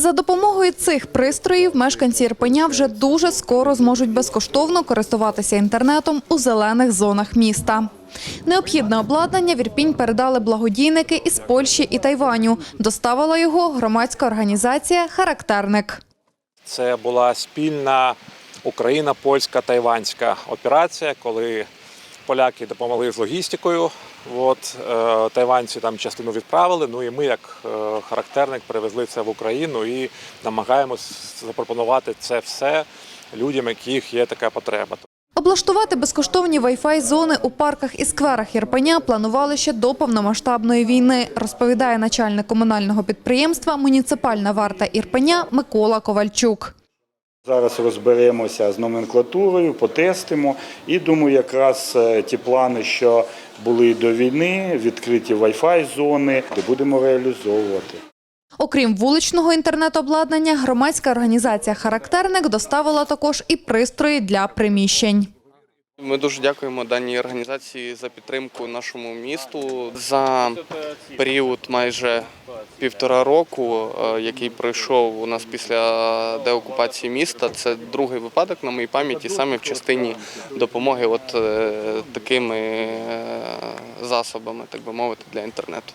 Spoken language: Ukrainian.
За допомогою цих пристроїв мешканці Ірпеня вже дуже скоро зможуть безкоштовно користуватися інтернетом у зелених зонах міста. Необхідне обладнання в Ірпінь передали благодійники із Польщі і Тайваню. Доставила його громадська організація Характерник. Це була спільна Україна, польська, тайванська операція, коли поляки допомогли з логістикою. От, е, тайванці там частину відправили. Ну і ми, як е, характерник, привезли це в Україну і намагаємось запропонувати це все людям, яких є така потреба. Облаштувати безкоштовні Wi-Fi зони у парках і скверах Ірпеня планували ще до повномасштабної війни, розповідає начальник комунального підприємства «Муніципальна варта Ірпеня» Микола Ковальчук. Зараз розберемося з номенклатурою, потестимо. І думаю, якраз е, ті плани, що були до війни, відкриті Wi-Fi зони, де будемо реалізовувати. Окрім вуличного інтернет-обладнання, громадська організація «Характерник» доставила також і пристрої для приміщень. Ми дуже дякуємо даній організації за підтримку нашому місту за період майже півтора року, е, який пройшов у нас після деокупації міста. Це другий випадок на моїй пам'яті саме в частині допомоги от е, такими е, засобами, так би мовити, для інтернету.